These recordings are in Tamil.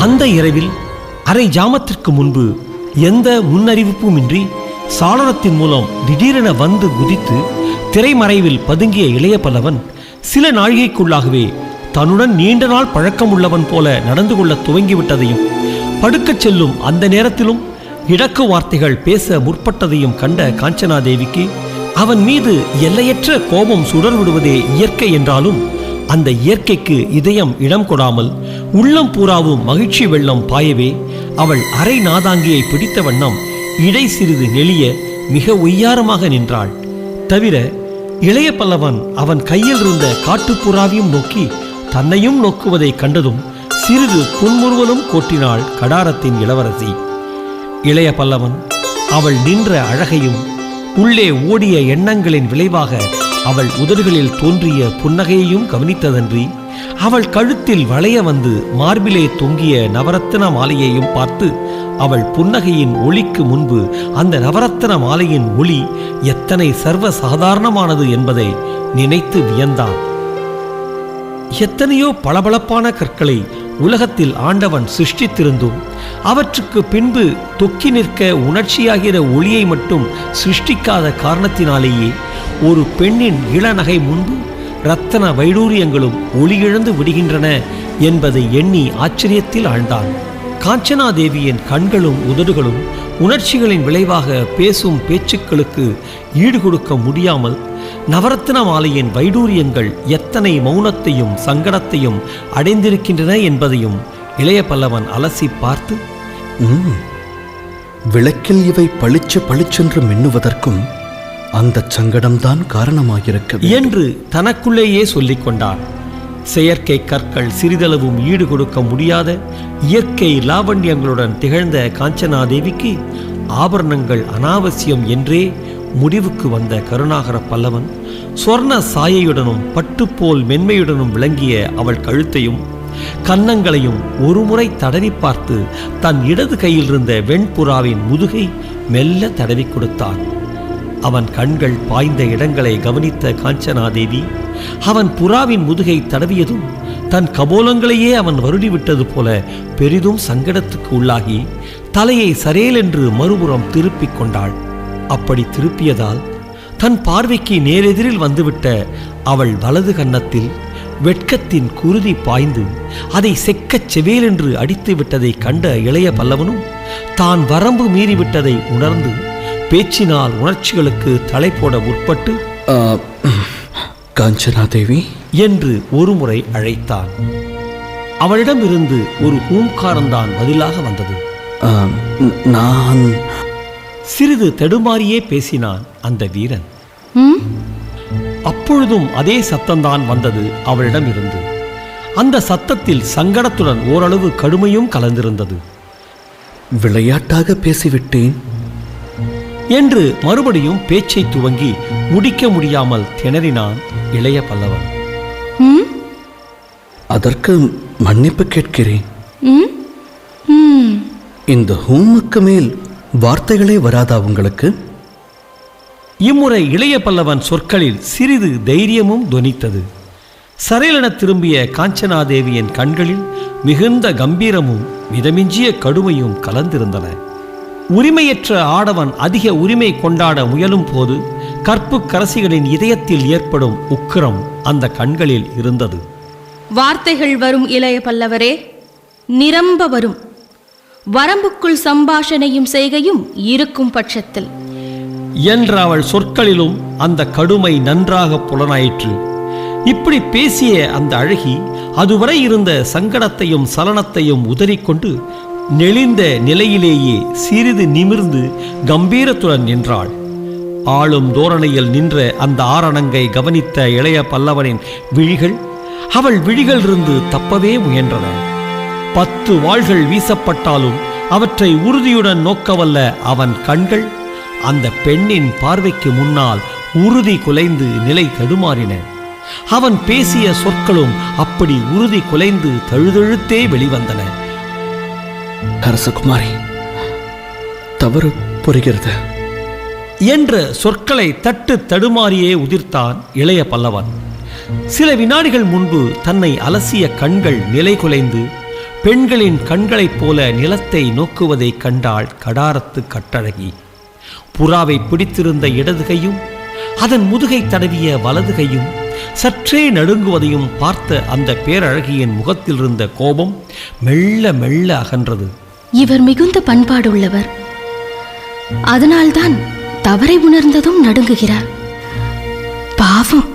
அந்த இரவில் அரை ஜாமத்திற்கு முன்பு எந்த முன்னறிவிப்புமின்றி சாளரத்தின் மூலம் திடீரென வந்து குதித்து திரைமறைவில் பதுங்கிய இளைய பல்லவன் சில நாழிகைக்குள்ளாகவே தன்னுடன் நீண்ட நாள் பழக்கம் உள்ளவன் போல நடந்து கொள்ள துவங்கிவிட்டதையும் படுக்கச் செல்லும் அந்த நேரத்திலும் இடக்கு வார்த்தைகள் பேச முற்பட்டதையும் கண்ட காஞ்சனாதேவிக்கு அவன் மீது எல்லையற்ற கோபம் சுடர்விடுவதே இயற்கை என்றாலும் அந்த இயற்கைக்கு இதயம் இடம் கொடாமல் உள்ளம் பூராவும் மகிழ்ச்சி வெள்ளம் பாயவே அவள் அரை நாதாங்கியை பிடித்த வண்ணம் இடை சிறிது நெளிய மிக ஒய்யாரமாக நின்றாள். தவிர இளைய பல்லவன் அவன் கையில் இருந்த காட்டுப்புறாவையும் நோக்கி தன்னையும் நோக்குவதைக் கண்டதும் சிறிது புன்முறுவலும் கோட்டினாள் கடாரத்தின் இளவரசி. இளைய பல்லவன் அவள் நின்ற அழகையும் உள்ளே ஓடிய எண்ணங்களின் விளைவாக அவள் உதடுகளில் தோன்றிய புன்னகையையும் கவனித்ததன்றி அவள் கழுத்தில் வளைய வந்து மார்பிலே தொங்கிய நவரத்தின மாலையையும் பார்த்து அவள் புன்னகையின் ஒளிக்கு முன்பு அந்த நவரத்தின மாலையின் ஒளி எத்தனை சர்வ சாதாரணமானது என்பதை நினைத்து வியந்தான். எத்தனையோ பளபளப்பான கற்களை உலகத்தில் ஆண்டவன் சிருஷ்டித்திருந்தும் அவற்றுக்கு பின்பு தொக்கி நிற்க உணர்ச்சியாகிற ஒளியை மட்டும் சிருஷ்டிக்காத காரணத்தினாலேயே ஒரு பெண்ணின் இளநகை முன்பு இரத்தன வைடூரியங்களும் ஒளியிழந்து விடுகின்றன என்பதை எண்ணி ஆச்சரியத்தில் ஆழ்ந்தான். காஞ்சனாதேவியின் கண்களும் உதடுகளும் உணர்ச்சிகளின் விளைவாக பேசும் பேச்சுக்களுக்கு ஈடுகொடுக்க முடியாமல் நவரத்ன மாலையின் வைடூரியங்கள் எத்தனை மௌனத்தையும் சங்கடத்தையும் அடைந்திருக்கின்றன என்பதையும் இளைய பல்லவன் அலசி பார்த்து விளக்கில் இவை பளிச்சு பளிச்சென்று மின்னுவதற்கும் அந்தச் சங்கடம்தான் காரணமாகிருக்க வேண்டும். என்று தனக்குள்ளேயே சொல்லிக் கொண்டான் செயற்கை கற்கள் சிறிதளவும் ஈடு கொடுக்க முடியாத இயற்கை லாவண்யங்களுடன் திகழ்ந்த காஞ்சனாதேவிக்கு ஆபரணங்கள் அனாவசியம் என்றே முடிவுக்கு வந்த கருணாகர பல்லவன் சொர்ண சாயையுடனும் பட்டுப்போல் மென்மையுடனும் விளங்கிய அவள் கழுத்தையும் கன்னங்களையும் ஒருமுறை தடவி பார்த்து தன் இடது கையில் இருந்த வெண்புறாவின் முதுகை மெல்ல தடவி கொடுத்தான். அவன் கண்கள் பாய்ந்த இடங்களை கவனித்த காஞ்சனாதேவி அவன் புறாவின் முதுகை தடவியதும் தன் கபோலங்களையே அவன் வருடிவிட்டது போல பெரிதும் சங்கடத்துக்கு உள்ளாகி தலையை சரேலென்று மறுபுறம் திருப்பிக் கொண்டாள். அப்படி திருப்பியதால் தன் பார்வைக்கு நேரெதிரில் வந்துவிட்ட அவள் வலது கன்னத்தில் வெட்கத்தின் குருதி பாய்ந்து அதை செக்கச் செவேலென்று அடித்து விட்டதை கண்ட இளைய பல்லவனும் தான் வரம்பு மீறிவிட்டதை உணர்ந்து பேச்சினால் உணர்ச்சிகளுக்கு தலை போட முற்பட்டு ஆ, காஞ்சனாதேவி என்று ஒருமுறை அழைத்தான். அவளிடமிருந்து ஒரு ஊங்காரம்தான் பதிலாக வந்தது. நான் சிறிது தடுமாறியே பேசினான் அந்த வீரன். அப்பொழுதும் அதே சத்தம்தான் வந்தது அவளிடம் இருந்து அந்த சத்தத்தில் சங்கடத்துடன் ஓரளவு கடுமையும் கலந்திருந்தது. விளையாட்டாக பேசிவிட்டேன். என்று மறுபடியும் பேச்சை துவங்கி முடிக்க முடியாமல் திணறினான் இளைய பல்லவன். அதற்கு மன்னிப்பு கேட்கிறேன். இந்த ஹூமுக்கு மேல் வார்த்தைகளே வராதா உங்களுக்கு? இம்முறை இளைய பல்லவன் சொற்களில் சிறிது தைரியமும் தொனித்தது சரையலென திரும்பிய காஞ்சனாதேவியின் கண்களில் மிகுந்த கம்பீரமும் மிதமிஞ்சிய கடுமையும் கலந்திருந்தன. உரிமையற்ற ஆடவன் அதிக உரிமை கொண்டாட முயலும் போது கற்பு கரசிகளின் இதயத்தில் ஏற்படும் உக்கிரம் அந்த கண்களில் இருந்தது. வார்த்தைகள் வரும் இளைய பல்லவரே நிரம்ப வரும். வரம்புக்குள் சம்பாஷணையும் செய்கையும் இருக்கும் பட்சத்தில். என்ற அவள் சொற்களிலும் அந்த கடுமை நன்றாக புலனாயிற்று. இப்படி பேசிய அந்த அழகி அதுவரை இருந்த சங்கடத்தையும் சலனத்தையும் உதறிக்கொண்டு நெளிந்த நிலையிலேயே சிறிது நிமிர்ந்து கம்பீரத்துடன் நின்றாள். ஆளும் தோரணையில் நின்ற அந்த ஆரணங்கை கவனித்த இளைய பல்லவனின் விழிகள் அவள் விழிகளிலிருந்து தப்பவே முயன்றன. பத்து வாள்கள் வீசப்பட்டாலும் அவற்றை உறுதியுடன் நோக்கவல்ல அவன் கண்கள். அந்த பெண்ணின் பார்வைக்கு முன்னால் உறுதி குலைந்து நிலை தடுமாறின. அவன் பேசிய சொற்களும் அப்படி உறுதி குலைந்து தழுதழுத்தே வெளிவந்தன. அரசகுமாரி தவறு புரிகிறது. என்ற சொற்களை தட்டு தடுமாறியே உதிர்த்தான் இளைய பல்லவன். சில வினாடிகள் முன்பு தன்னை அலசிய கண்கள் நிலை குலைந்து பெண்களின் கண்களைப் போல நிலத்தை நோக்குவதைக் கண்டாள் கடாரத்து கட்டழகி. புறாவை பிடித்திருந்த இடதுகையும் அதன் முதுகை தடவிய வலதுகையும் சற்றே நடுங்குவதையும் பார்த்த அந்த பேரழகியின் முகத்தில் இருந்த கோபம் மெல்ல மெல்ல அகன்றது. இவர் மிகுந்த பண்பாடுள்ளவர். அதனால்தான் தவறை உணர்ந்ததும் நடுங்குகிறார். பாவம்.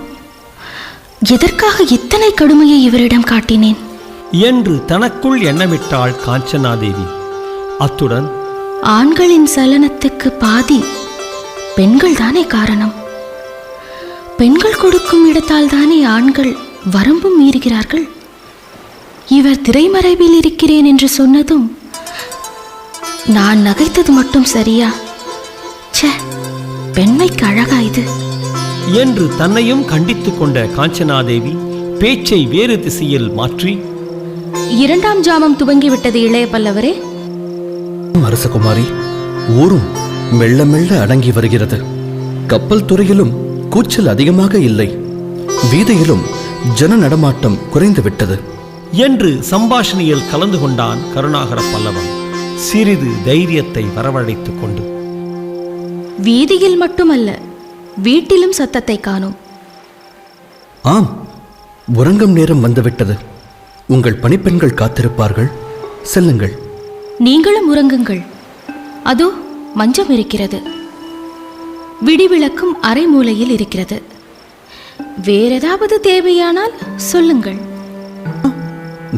எதற்காக இத்தனை கடுமையை இவரிடம் காட்டினேன்? என்று தனக்குள் எண்ணமிட்டாள் காஞ்சனாதேவி. அத்துடன் ஆண்களின் சலனத்துக்கு பாதி பெண்கள் தானே காரணம்? பெண்கள் கொடுக்கும் இடத்தால் தானே ஆண்கள் வரம்பும் மீறுகிறார்கள்? இவர் திரைமறைவில் இருக்கிறேன் என்று சொன்னதும் நான் நகைத்தது மட்டும் சரியா? ச்சே பெண்மைக்கு அழகா இது. என்று தன்னையும் கண்டித்துக் கொண்ட காஞ்சனாதேவி பேச்சை வேறு திசையில் மாற்றி இரண்டாம் ஜாமம் துவங்கிவிட்டது இளைய பல்லவரே. அரசகுமாரி ஊரும் மெல்ல மெல்ல அடங்கி வருகிறது. கப்பல் துறையிலும் கூச்சல் அதிகமாக இல்லை. வீதியிலும் ஜன நடமாட்டம் குறைந்து விட்டது. என்று சம்பாஷணையில் கலந்து கொண்டான் கருணாகர பல்லவன். சிறிது தைரியத்தை வரவழைத்துக் கொண்டு. வீதியில் மட்டுமல்ல வீட்டிலும் சத்தத்தை காணோம். ஆம் உறங்கும் நேரம் வந்துவிட்டது. உங்கள் பணிப்பெண்கள் காத்திருப்பார்கள். செல்லுங்கள். நீங்களும் உறங்குங்கள். அதோ மஞ்சம் இருக்கிறது. விடிவிளக்கும் அரை மூலையில் இருக்கிறது. வேறேதாவது தேவையானால் சொல்லுங்கள்.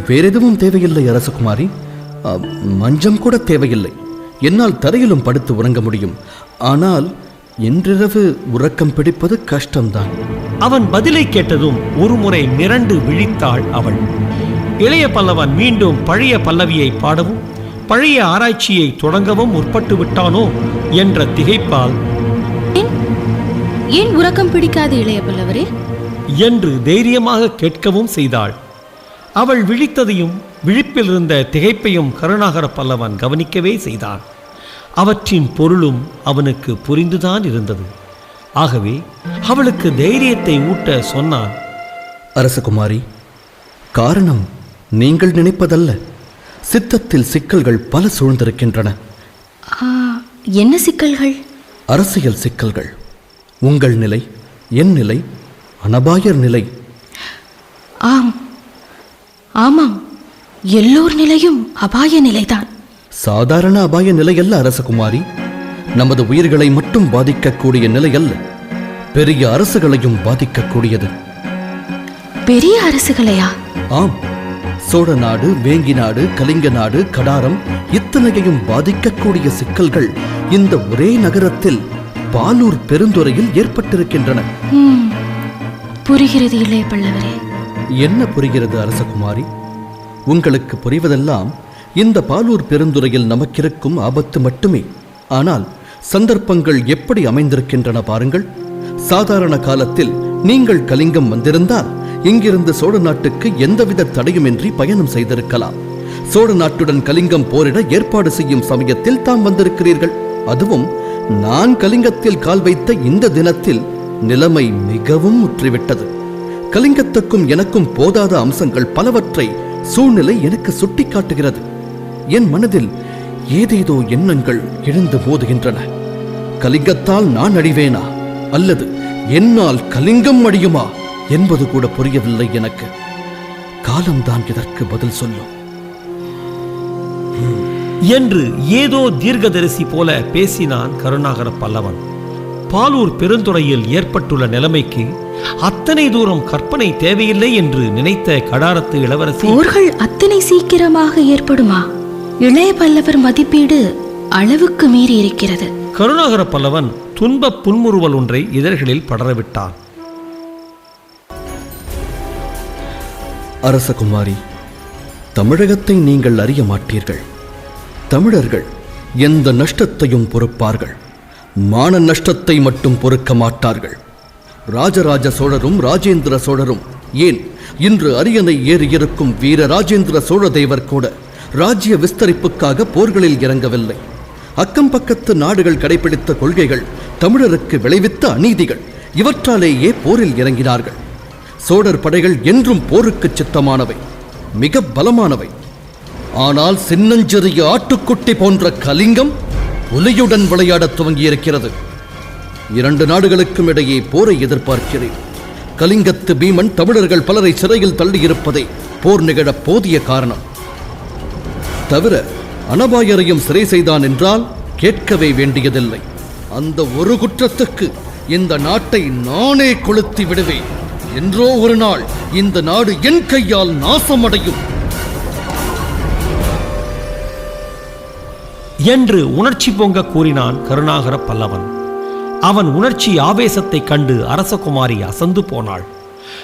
வேறெதுவும் தேவையில்லை அரசகுமாரி. மஞ்சம் கூட தேவையில்லை. என்னால் தரையிலும் படுத்து உறங்க முடியும். ஆனால் இன்றிரவு உறக்கம் பிடிப்பது கஷ்டம்தான். அவன் பதிலை கேட்டதும் ஒருமுறை மிரண்டு விழித்தாள் அவள். இளைய பல்லவன் மீண்டும் பழைய பல்லவியை பாடவும் பழைய ஆராய்ச்சியை தொடங்கவும் முற்பட்டு விட்டானோ என்ற திகைப்பால் ஏன்? உறக்கம் பிடிக்காது இளைய பல்லவரே? என்று தைரியமாக கேட்கவும் செய்தாள். அவள் விழித்ததையும் விழிப்பில் இருந்த திகைப்பையும் கருணாகர பல்லவன் கவனிக்கவே செய்தான். அவற்றின் பொருளும் அவனுக்கு புரிந்துதான் இருந்தது. ஆகவே அவளுக்கு தைரியத்தை ஊட்ட சொன்னான் அரசகுமாரி காரணம் நீங்கள் நினைப்பதல்ல. சித்தத்தில் சிக்கல்கள் பல சூழ்ந்திருக்கின்றன. என்ன சிக்கல்கள்? அரசியல் சிக்கல்கள். உங்கள் நிலை என் நிலை அனபாயர் நிலை. ஆம். ஆமாம். எல்லோர் நிலையும் அபாய நிலைதான். சாதாரண அபாய நிலையல்ல அரசகுமாரி. நமது உயிர்களை மட்டும் பாதிக்கக்கூடிய நிலையல்ல பெரிய அரசுகளையும் பாதிக்கக்கூடியது. பெரிய அரசுகளையா? ஆம். சோழ நாடு வேங்கி நாடு கலிங்க நாடு கடாரம் இத்தனையையும் பாதிக்கக்கூடிய சிக்கல்கள் இந்த ஒரே நகரத்தில் பாலூர் பெருந்துறையில் ஏற்பட்டிருக்கின்றன. புரிகிறது இளைய பல்லவரே. என்ன புரிகிறது அரசகுமாரி? உங்களுக்கு புரிவதெல்லாம் இந்த பாலூர் பெருந்துறையில் நமக்கிருக்கும் ஆபத்து மட்டுமே. ஆனால் சந்தர்ப்பங்கள் எப்படி அமைந்திருக்கின்றன பாருங்கள். சாதாரண காலத்தில் நீங்கள் கலிங்கம் வந்திருந்தால் இங்கிருந்து சோழ நாட்டுக்கு எந்தவித தடையுமின்றி பயணம் செய்திருக்கலாம். சோழ நாட்டுடன் கலிங்கம் போரிட ஏற்பாடு செய்யும் சமயத்தில் தாம் வந்திருக்கிறீர்கள். அதுவும் நான் கலிங்கத்தில் கால் வைத்த இந்த தினத்தில் நிலைமை மிகவும் முற்றிவிட்டது கலிங்கத்துக்கும் எனக்கும் போதாத அம்சங்கள் பலவற்றை சூழ்நிலை எனக்கு சுட்டிக்காட்டுகிறது. என் மனதில் ஏதேதோ எண்ணங்கள் எழுந்து மோதுகின்றன. கலிங்கத்தால் நான் அழிவேனா? அல்லது என்னால் கலிங்கம் அடியுமா என்பது கூட புரியவில்லை எனக்கு. காலம்தான் இதற்கு பதில் சொல்லும். என்று ஏதோ தீர்க்கதரிசி போல பேசினான் கருணாகர பல்லவன். பாலூர் பெருந்துறையில் ஏற்பட்டுள்ள நிலைமைக்கு அத்தனை தூரம் கற்பனை தேவையில்லை என்று நினைத்த கடாரத்து இளவரசி போர்கள் அத்தனை சீக்கிரமாக ஏற்படுமா? இளைய பல்லவர் மதிப்பீடு அளவுக்கு மீறி இருக்கிறது கருணாகர பல்லவன் துன்பப் புன்முறுவல் ஒன்றை இதழ்களில் படரவிட்டான். அரசகுமாரி தமிழகத்தை நீங்கள் அறிய மாட்டீர்கள். தமிழர்கள் எந்த நஷ்டத்தையும் பொறுப்பார்கள். மான நஷ்டத்தை மட்டும் பொறுக்க மாட்டார்கள். ராஜராஜ சோழரும் ராஜேந்திர சோழரும் ஏன் இன்று அரியணை ஏறியிருக்கும் வீர ராஜேந்திர சோழ தேவர் கூட ராஜ்ய விஸ்தரிப்புக்காக போர்களில் இறங்கவில்லை. அக்கம் பக்கத்து நாடுகள் கடைபிடித்த கொள்கைகள் தமிழருக்கு விளைவித்த அநீதிகள் இவற்றாலேயே போரில் இறங்கினார்கள். சோழர் படைகள் என்றும் போருக்கு சித்தமானவை மிக பலமானவை. ஆனால் சின்னஞ்சிறிய ஆட்டுக்குட்டி போன்ற கலிங்கம் புலியுடன் விளையாடத் துவங்கியிருக்கிறது. இரண்டு நாடுகளுக்கும் இடையே போரை எதிர்பார்க்கிறேன். கலிங்கத்து பீமன் தமிழர்கள் பலரை சிறையில் தள்ளியிருப்பதே போர் நிகழ போதிய காரணம். தவிர அனபாயரையும் சிறை செய்தான் என்றால் கேட்கவே வேண்டியதில்லை. அந்த ஒரு குற்றத்துக்கு இந்த நாட்டை நானே கொளுத்தி விடுவேன். என்றோ ஒரு நாள் இந்த நாடு என் கையால் நாசமடையும். என்று உணர்ச்சி பொங்க கூறினான் கருணாகர பல்லவன். அவன் உணர்ச்சி ஆவேசத்தைக் கண்டு அரசகுமாரி அசந்து போனாள்.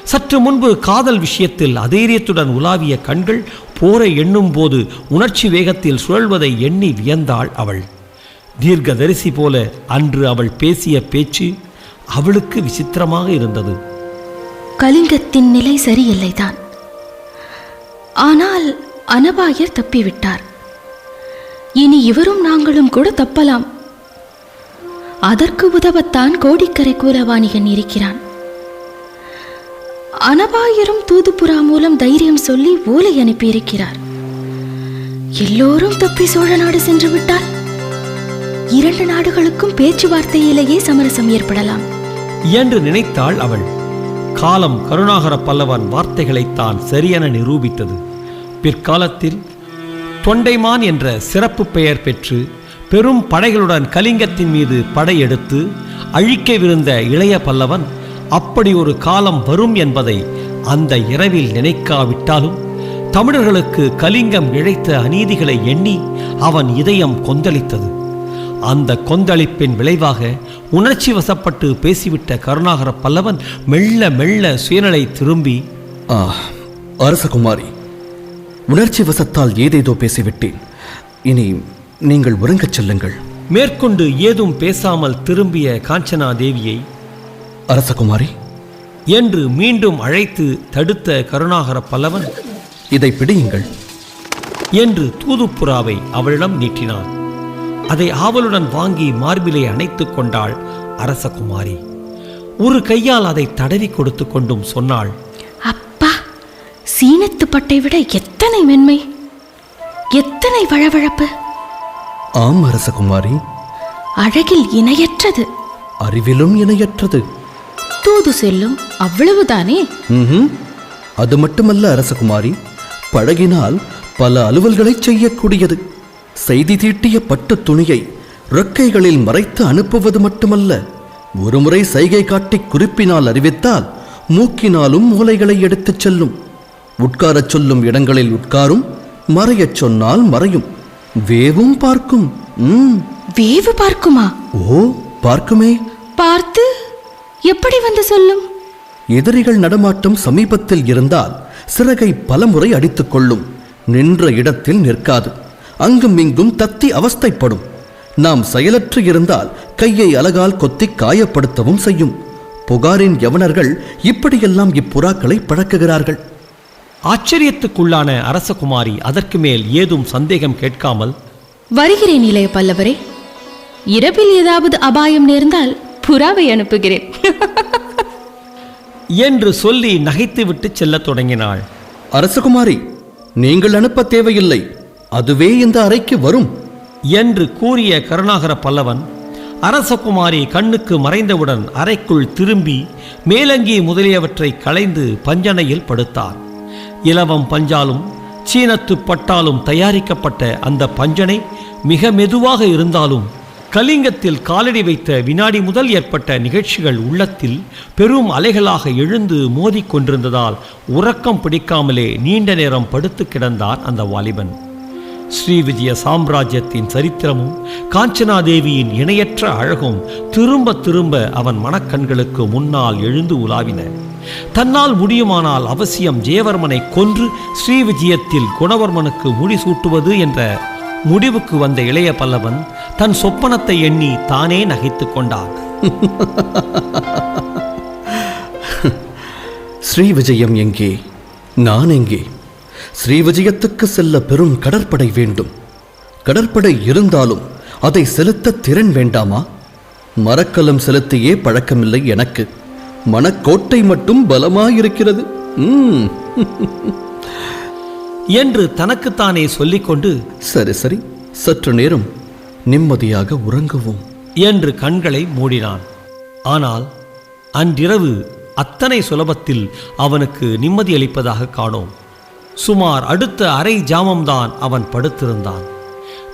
சற்று முன்பு காதல் விஷயத்தில் அதேரியத்துடன் உலாவிய கண்கள் போரை எண்ணும் போது உணர்ச்சி வேகத்தில் சுழல்வதை எண்ணி வியந்தாள் அவள். தீர்க்கதரிசி போல அன்று அவள் பேசிய பேச்சு அவளுக்கு விசித்திரமாக இருந்தது. கலிங்கத்தின் நிலை சரியில்லைதான். ஆனால் அனபாயர் தப்பிவிட்டார். இனி இவரும் நாங்களும் கூட தப்பலாம். அதற்கு உதவத்தான் கோடிக்கரை கூலவாணிகன் இருக்கிறான். அனபாயரும் தூதுப்புறா மூலம் தைரியம் சொல்லி ஓலை அனுப்பியிருக்கிறார். எல்லோரும் தப்பி சோழ நாடு சென்று விட்டால் இரண்டு நாடுகளுக்கும் பேச்சுவார்த்தையிலேயே சமரசம் ஏற்படலாம். என்று நினைத்தாள் அவள். காலம் கருணாகர பல்லவன் வார்த்தைகளைத்தான் சரியென நிரூபித்தது. பிற்காலத்தில் தொண்டைமான் என்ற சிறப்பு பெயர் பெற்று பெரும் படைகளுடன் கலிங்கத்தின் மீது படையெடுத்து அழிக்கவிருந்த இளைய பல்லவன் அப்படி ஒரு காலம் வரும் என்பதை அந்த இரவில் நினைக்காவிட்டாலும் தமிழர்களுக்கு கலிங்கம் இழைத்த அநீதிகளை எண்ணி அவன் இதயம் கொந்தளித்தது. அந்த கொந்தளிப்பின் விளைவாக உணர்ச்சி வசப்பட்டு பேசிவிட்ட கருணாகர பல்லவன் மெல்ல மெல்ல சுயநலை திரும்பி அரசகுமாரி உணர்ச்சி வசத்தால் ஏதேதோ பேசிவிட்டேன். இனி நீங்கள் உறங்கச் செல்லுங்கள். மேற்கொண்டு ஏதும் பேசாமல் திரும்பிய காஞ்சனா தேவியை அரசகுமாரி என்று மீண்டும் அழைத்து தடுத்த கருணாகர பல்லவன் இதை பிடியுங்கள். என்று தூதுப்புறாவை அவளிடம் நீட்டினான். அதை ஆவலுடன் வாங்கி மார்பிலே அணைத்துக் கொண்டாள் அரசகுமாரி. ஒரு கையால் அதை தடவி கொடுத்து கொண்டும் சொன்னாள் அப்பா சீனத்து பட்டை விட எத்தனை மென்மை எத்தனை வழவழப்பு. ஆம் அரசகுமாரி. அழகில் இணையற்றது. அறிவிலும் இணையற்றது. தூது செல்லும் அவ்வளவுதானே. அது மட்டுமல்ல அரசகுமாரி பழகினால் பல அலுவல்களைச் செய்யக்கூடியது. செய்தி தீட்டிய பட்டு துணியை ரெக்கைகளில் மறைத்து அனுப்புவது மட்டுமல்ல ஒருமுறை சைகை காட்டி குறிப்பினால் அறிவித்தால் மூக்கினாலும் மூலைகளை எடுத்துச் செல்லும். உட்காரச் சொல்லும் இடங்களில் உட்காரும் மறையச் சொன்னால் மறையும். வேவும் பார்க்கும் வேவு பார்க்குமா? ஓ பார்க்குமே. பார்த்து எப்படி வந்து சொல்லும்? எதிரிகள் நடமாட்டம் சமீபத்தில் இருந்தால் சிறகை பலமுறை அடித்துக் கொள்ளும் நின்ற இடத்தில் நிற்காது. அங்கும் இங்கும் தத்தி அவஸ்தைப்படும். நாம் செயலற்று இருந்தால் கையை அலகால் கொத்தி காயப்படுத்தவும் செய்யும். புகாரின் யவனர்கள் இப்படியெல்லாம் இப்புறாக்களை பழக்குகிறார்கள். ஆச்சரியத்துக்குள்ளான அரசகுமாரி அதற்கு மேல் ஏதும் சந்தேகம் கேட்காமல் வருகிறேன் இளைய பல்லவரே இரவில் ஏதாவது அபாயம் நேர்ந்தால் புறாவை அனுப்புகிறேன். என்று சொல்லி நகைத்துவிட்டு செல்லத் தொடங்கினாள். அரசகுமாரி நீங்கள் அனுப்ப தேவையில்லை. அதுவே இந்த அறைக்கு வரும். என்று கூறிய கருணாகர பல்லவன் அரசகுமாரி கண்ணுக்கு மறைந்தவுடன் அறைக்குள் திரும்பி மேலங்கி முதலியவற்றை களைந்து பஞ்சனையில் படுத்தார். இலவம் பஞ்சாலும் சீனத்து பட்டாலும் தயாரிக்கப்பட்ட அந்த பஞ்சனை மிக மெதுவாக இருந்தாலும் கலிங்கத்தில் காலடி வைத்த வினாடி முதல் ஏற்பட்ட நிகழ்ச்சிகள் உள்ளத்தில் பெரும் அலைகளாக எழுந்து மோதிக்கொண்டிருந்ததால் உறக்கம் பிடிக்காமலே நீண்ட நேரம் படுத்து கிடந்தார் அந்த வாலிபன். ஸ்ரீவிஜய சாம்ராஜ்யத்தின் சரித்திரமும் காஞ்சனாதேவியின் இணையற்ற அழகும் திரும்ப திரும்ப அவன் மனக்கண்களுக்கு முன்னால் எழுந்து உலாவின. தன்னால் முடியுமானால் அவசியம் ஜெயவர்மனை கொன்று ஸ்ரீவிஜயத்தில் குணவர்மனுக்கு முடிசூட்டுவது என்ற முடிவுக்கு வந்த இளைய பல்லவன் தன் சொப்பனத்தை எண்ணி தானே நகைத்துக் கொண்டான். ஸ்ரீ விஜயம் எங்கே? நான் எங்கே? ஸ்ரீ விஜயத்துக்கு செல்ல பெரும் கடற்படை வேண்டும். கடற்படை இருந்தாலும் அதை செலுத்த திறன் வேண்டாமா? மரக்கலம் செலுத்தியே பழக்கமில்லை எனக்கு. மனக்கோட்டை மட்டும் பலமாயிருக்கிறது. ம். என்று தனக்குத்தானே சொல்லிக்கொண்டு சரி சரி. சற்று நேரம் நிம்மதியாக உறங்குவோம். என்று கண்களை மூடினான். ஆனால் அன்றிரவு அத்தனை சுலபத்தில் அவனுக்கு நிம்மதியளிப்பதாக காணோம். சுமார் அடுத்த அரை ஜாமம்தான் அவன் படுத்திருந்தான்.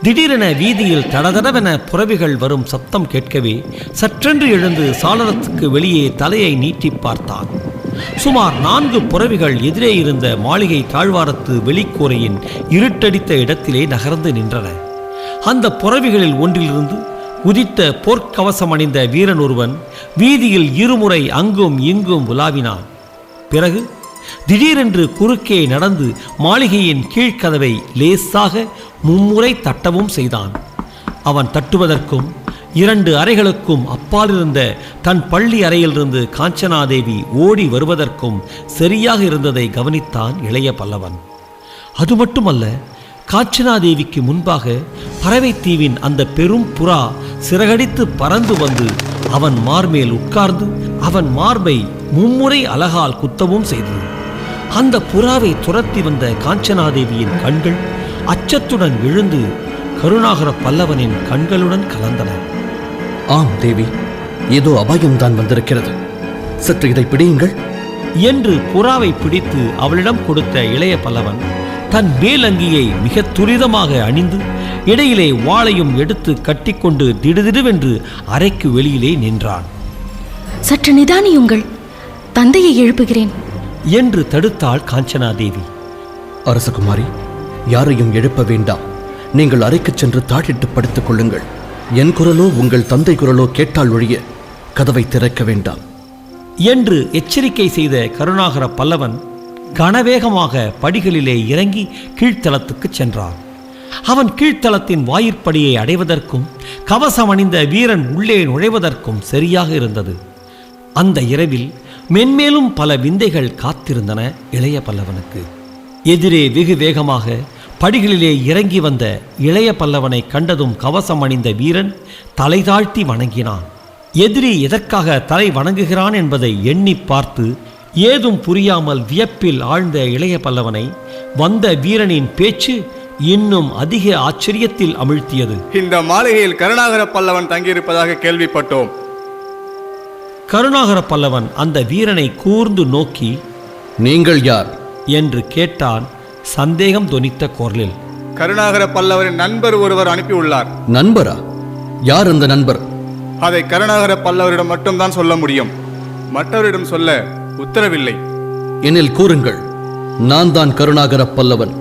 திடீரென வீதியில் தடதடவென புறவிகள் வரும் சத்தம் கேட்கவே சற்றென்று எழுந்து சாளரத்துக்கு வெளியே தலையை நீட்டிப் பார்த்தான். சுமார் நான்கு புறவிகள் எதிரே இருந்த மாளிகை தாழ்வாரத்து வெளிக்கூரையின் இருட்டடித்த இடத்திலே நகர்ந்து நின்றன. அந்த புறவிகளில் ஒன்றிலிருந்து உதித்த போர்க்கவசம் அணிந்த வீரன் ஒருவன் வீதியில் இருமுறை அங்கும் இங்கும் உலாவினான். பிறகு திடீரென்று குறுக்கே நடந்து மாளிகையின் கீழ்க்கதவை லேசாக மும்முறை தட்டவும் செய்தான். அவன் தட்டுவதற்கும் இரண்டு அறைகளுக்கும் அப்பாலிருந்த தன் பள்ளி அறையிலிருந்து காஞ்சனாதேவி ஓடி வருவதற்கும் சரியாக இருந்ததை கவனித்தான் இளைய பல்லவன். அது மட்டுமல்ல காஞ்சனாதேவிக்கு முன்பாக பறவைத்தீவின் அந்த பெரும் புறா சிறகடித்து பறந்து வந்து அவன் மார்மேல் உட்கார்ந்து அவன் மார்பை மும்முறை அழகால் குத்தவும் செய்தது. அந்த புறாவை துரத்தி வந்த காஞ்சனாதேவியின் கண்கள் அச்சத்துடன் எழுந்து கருணாகர பல்லவனின் கண்களுடன் கலந்தன. ஆம் தேவி ஏதோ அபாயம்தான் வந்திருக்கிறது. சற்று இதை பிடியுங்கள். என்று புறாவை பிடித்து அவளிடம் கொடுத்த இளைய பல்லவன் தன் மேலங்கியை மிக துரிதமாக அணிந்து இடையிலே வாளையும் எடுத்து கட்டிக்கொண்டு திடுதிடுவென்று அறைக்கு வெளியிலே நின்றான். சற்று நிதானியுங்கள். தந்தையை எழுப்புகிறேன். என்று தடுத்தாள் காஞ்சனாதேவி. அரசகுமாரி யாரையும் எழுப்ப வேண்டாம். நீங்கள் அறைக்குச் சென்று தாழிட்டு படுத்துக் கொள்ளுங்கள். என் குரலோ உங்கள் தந்தை குரலோ கேட்டால் ஒழிய கதவை திறக்க வேண்டாம். என்று எச்சரிக்கை செய்த கருணாகர பல்லவன் கனவேகமாக படிகளிலே இறங்கி கீழ்த்தளத்துக்கு சென்றான். அவன் கீழ்த்தளத்தின் வாயிற்படியை அடைவதற்கும் கவசம் அணிந்த வீரன் உள்ளே நுழைவதற்கும் சரியாக இருந்தது. அந்த இரவில் மென்மேலும் பல விந்தைகள் காத்திருந்தன இளைய பல்லவனுக்கு. எதிரே வெகு வேகமாக படிகளிலே இறங்கி வந்த இளைய பல்லவனை கண்டதும் கவசம் அணிந்த வீரன் தலை தாழ்த்தி வணங்கினான். எதிரி எதற்காக தலை வணங்குகிறான் என்பதை எண்ணி பார்த்து ஏதும் புரியாமல் வியப்பில் ஆழ்ந்த இளைய பல்லவனை வந்த வீரனின் பேச்சு இன்னும் அதிக ஆச்சரியத்தில் அமிழ்த்தியது. இந்த மாளிகையில் கருணாகர பல்லவன் தங்கியிருப்பதாக கேள்விப்பட்டோம். கருணாகர பல்லவன் அந்த வீரனை கூர்ந்து நோக்கி நீங்கள் யார்? என்று கேட்டான் சந்தேகம் தொனித்த குரலில். கருணாகர பல்லவரின் நண்பர் ஒருவர் அனுப்பியுள்ளார். நண்பரா? யார் அந்த நண்பர்? அதை கருணாகர பல்லவரிடம் மட்டும்தான் சொல்ல முடியும். மற்றவரிடம் சொல்ல உத்தரவில்லை. எனில் கூறுங்கள் நான் தான் கருணாகர பல்லவன்.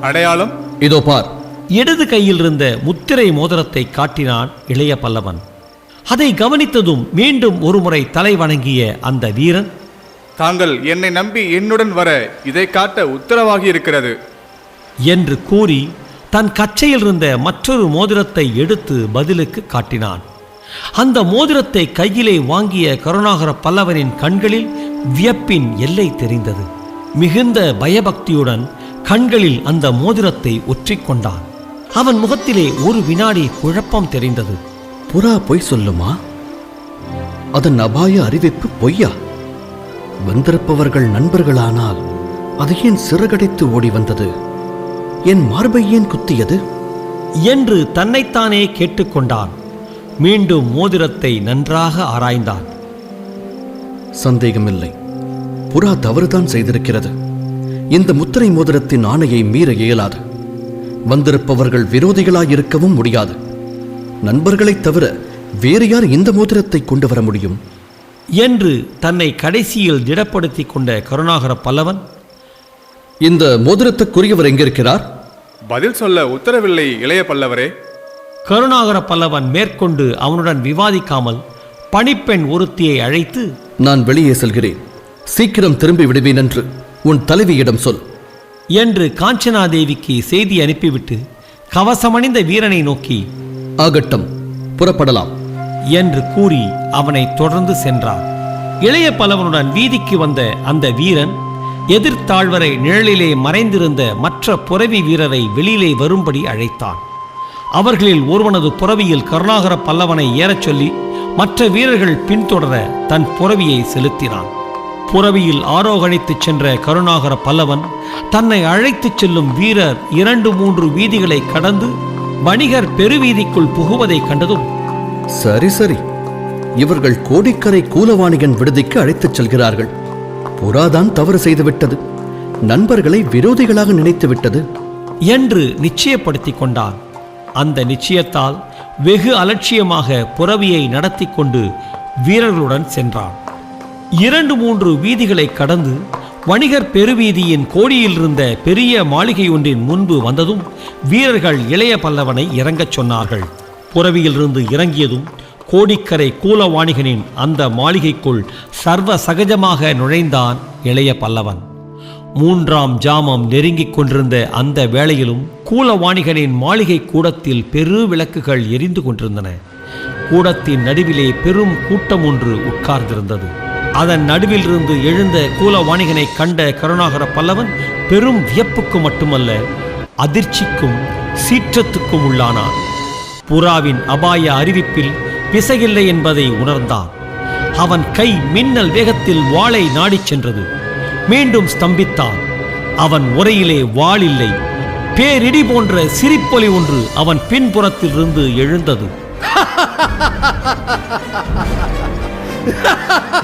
அடையாளம்? இதோ பார். இடது கையில் இருந்த முத்திரை மோதிரத்தை காட்டினான் இளைய பல்லவன். அதை கவனித்ததும் மீண்டும் ஒருமுறை தலை வணங்கிய அந்த வீரன் தாங்கள் என்னை நம்பி என்னுடன் வர இதை காட்ட உத்தரவாகி இருக்கிறது என்று கூறி தன் கச்சையில் இருந்த மற்றொரு மோதிரத்தை எடுத்து பதிலுக்கு காட்டினான். அந்த மோதிரத்தை கையிலே வாங்கிய கருணாகர பல்லவனின் கண்களில் வியப்பின் எல்லை தெரிந்தது. மிகுந்த பயபக்தியுடன் கண்களில் அந்த மோதிரத்தை ஒற்றிக்கொண்டான் அவன் முகத்திலே ஒரு வினாடி குழப்பம் தெரிந்தது. புறா பொய் சொல்லுமா? அதன் அபாய அறிவிப்பு பொய்யா? வந்திருப்பவர்கள் நண்பர்களானால் அது ஏன் சிறகடைத்து ஓடி வந்தது? என் மார்பை ஏன் குத்தியது? என்று தன்னைத்தானே கேட்டுக்கொண்டான். மீண்டும் மோதிரத்தை நன்றாக ஆராய்ந்தான். சந்தேகமில்லை. புறா தவறுதான் செய்திருக்கிறது. இந்த முத்திரை மோதிரத்தின் ஆணையை மீற இயலாது. வந்திருப்பவர்கள் விரோதிகளாயிருக்கவும் முடியாது. நண்பர்களைத் தவிர வேறு யார் இந்த மோதிரத்தை கொண்டு வர முடியும்? என்று தன்னை கடைசியில் திடப்படுத்திக் கொண்ட கருணாகர பல்லவன் இந்த மோதிரத்துக்குரியவர் எங்கிருக்கிறார்? பதில் சொல்ல உத்தரவில்லை இளைய பல்லவரே. கருணாகர பல்லவன் மேற்கொண்டு அவனுடன் விவாதிக்காமல் பணிப்பெண் ஒருத்தியை அழைத்து நான் வெளியே செல்கிறேன். சீக்கிரம் திரும்பி விடுவேன் என்று உன் தலைவியிடம் சொல். என்று காஞ்சனாதேவிக்கு செய்தி அனுப்பிவிட்டு கவசமணிந்த வீரனை நோக்கி ஆகட்டும் புறப்படலாம். என்று கூறி அவனை தொடர்ந்து சென்றான். இளைய பல்லவனுடன் வீதிக்கு வந்த அந்த வீரன் எதிர்த்தாழ்வரை நிழலிலே மறைந்திருந்த மற்ற புறவி வீரரை வெளியிலே வரும்படி அழைத்தான். அவர்களில் ஒருவனது புறவியில் கருணாகர பல்லவனை ஏறச் சொல்லி மற்ற வீரர்கள் பின்தொடர தன் புறவியை செலுத்தினான். புறவியில் ஆரோகணித்துச் சென்ற கருணாகர பல்லவன் தன்னை அழைத்துச் செல்லும் வீரர் இரண்டு மூன்று வீதிகளை கடந்து வணிகர் பெருவீதிக்குள் புகுவதை கண்டதும் சரி சரி. இவர்கள் கோடிக்கரை கூலவாணிகன் விடுதிக்கு அழைத்துச் செல்கிறார்கள். புறாதான் தவறு செய்துவிட்டது. நண்பர்களை விரோதிகளாக நினைத்து விட்டது என்று நிச்சயப்படுத்திக் கொண்டான். அந்த நிச்சயத்தால் வெகு அலட்சியமாக புறவியை நடத்தி கொண்டு வீரர்களுடன் சென்றான். இரண்டு மூன்று வீதிகளை கடந்து வணிகர் பெருவீதியின் கோடியில் இருந்த பெரிய மாளிகை ஒன்றின் முன்பு வந்ததும் வீரர்கள் இளைய பல்லவனை இறங்கச் சொன்னார்கள். புறவியிலிருந்து இறங்கியதும் கோடிக்கரை கூலவாணிகனின் அந்த மாளிகைக்குள் சர்வ சகஜமாக நுழைந்தான் இளைய பல்லவன். மூன்றாம் ஜாமம் நெருங்கிக் கொண்டிருந்த அந்த வேளையிலும் கூலவாணிகனின் மாளிகை கூடத்தில் பெரு விளக்குகள் எரிந்து கொண்டிருந்தன. கூடத்தின் நடுவிலே பெரும் கூட்டம் ஒன்று உட்கார்ந்திருந்தது. அதன் நடுவிலிருந்து எழுந்த கூலவாணிகனை கண்ட கருணாகர பல்லவன் பெரும் வியப்புக்கு மட்டுமல்ல அதிர்ச்சிக்கும் சீற்றத்துக்கும் உள்ளானான். புறாவின் அபாய அறிவிப்பில் பிசகில்லை என்பதை உணர்ந்தான். அவன் கை மின்னல் வேகத்தில் வாளை நாடிச் சென்றது. மீண்டும் ஸ்தம்பித்தான். அவன் உரையிலே வாள் இல்லை பேரிடி போன்ற சிரிப்பொலி ஒன்று அவன் பின்புறத்திலிருந்து எழுந்தது.